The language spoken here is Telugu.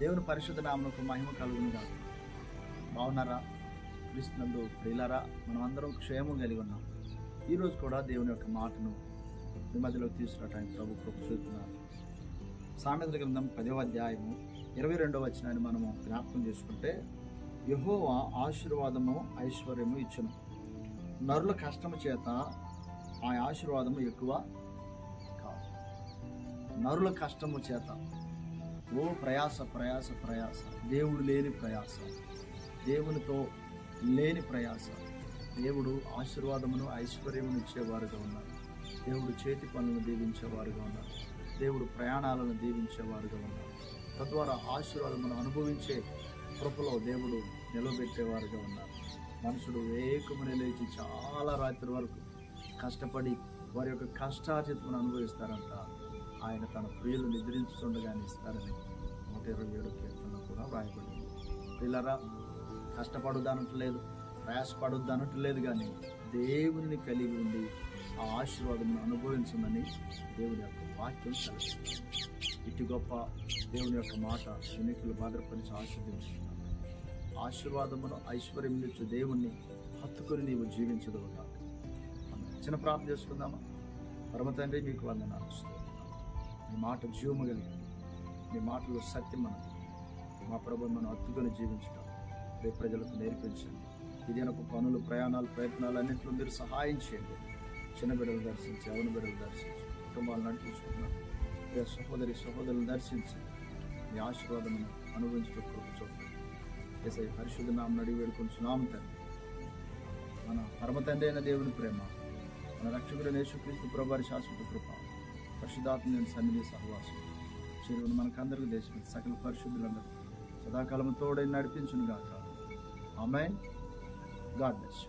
దేవుని పరిశుద్ధ నామకు మహిమ కలుగును కాదు బాగున్నారా? క్రీస్తునందు ప్రియులారా మనం అందరం క్షేమం కలిగి ఉన్నాం. ఈరోజు కూడా దేవుని యొక్క మాటను మీ మధ్యలో తీసుకురావడానికి ప్రభు చూస్తున్నారు సామెతల గ్రంథం పదవ అధ్యాయము ఇరవై రెండవ వచనాన్ని మనము జ్ఞాపకం చేసుకుంటే యహోవా ఆశీర్వాదము ఐశ్వర్యము ఇచ్చును. నరుల కష్టము చేత ఆ ఆశీర్వాదము ఎక్కువ కాదు. నరుల కష్టము చేత ఓ ప్రయాస ప్రయాస ప్రయాస. దేవుడు లేని ప్రయాస. దేవునితో లేని ప్రయాస. దేవుడు ఆశీర్వాదమును ఐశ్వర్యమును ఇచ్చేవారుగా ఉన్నారు. దేవుడు చేతి పనులను దీవించేవారుగా ఉన్నారు. దేవుడు ప్రయాణాలను దీవించేవారుగా ఉన్నారు. తద్వారా ఆశీర్వాదమును అనుభవించే కృపలో దేవుడు నిలబెట్టేవారుగా ఉన్నారు. మనుషుడు వేకుమని లేచి చాలా రాత్రి వరకు కష్టపడి వారి యొక్క కష్టార్జితమును అనుభవిస్తారంట. ఆయన తన ప్రియులు నిద్రించుతుండగానే ఇస్తారని నూట ఇరవై ఏడు కీర్తనలో కూడా వ్రాయబడింది. పిల్లరా కష్టపడొద్దు అనట్లేదు ప్రయాసపడొద్దు అనట్లేదు కానీ దేవుని కలిగి ఉండి ఆ ఆశీర్వాదం అనుభవించమని దేవుని యొక్క వాక్యం సెలవిస్తుంది. ఇటు గొప్ప దేవుని యొక్క మాట ఎన్నికలు భద్రపరిచి ఆశీర్వదించుకున్నాను ఆశీర్వాదమును ఐశ్వర్యం ఇచ్చు దేవుణ్ణి హత్తుకొని నీవు జీవించదు చిన్న ప్రార్థన చేసుకుందామా? పరమ తండ్రి మీకు వందనాలు. మీ మాట జీవము కలిగి మీ మాటలో సత్యం మా ప్రభు మనం హత్తుకొని జీవించడం రేపు ప్రజలకు నేర్పించండి. ఇది ఒక పనులు ప్రయాణాలు ప్రయత్నాలు అన్నింటిలో మీరు సహాయం చేయండి. చిన్న బిడ్డలు దర్శించి అవని బిడ్డలు దర్శించి కుటుంబాలను నడిపించుకున్నారు సహోదరి సహోదరులను దర్శించి మీ ఆశీర్వాదం అనుభవించడం చూడండి ఏసై పరిశుద్ధ నామం అడిగి వేడుకొంచున్నాం తండ్రి. మన పరమ తండ్రి అయిన దేవుని ప్రేమ మన రక్షకుడైన యేసుక్రీస్తు ప్రభారి శాశ్వత కృప పరిశుద్ధాత్మ నేను సన్నిధి సహవాసం చెరువును మనకందరికీ దేశం సకల పరిశుద్ధులందరూ సదాకాలం తోడై నడిపించును గాక ఆమె గాడ్ బ్లెస్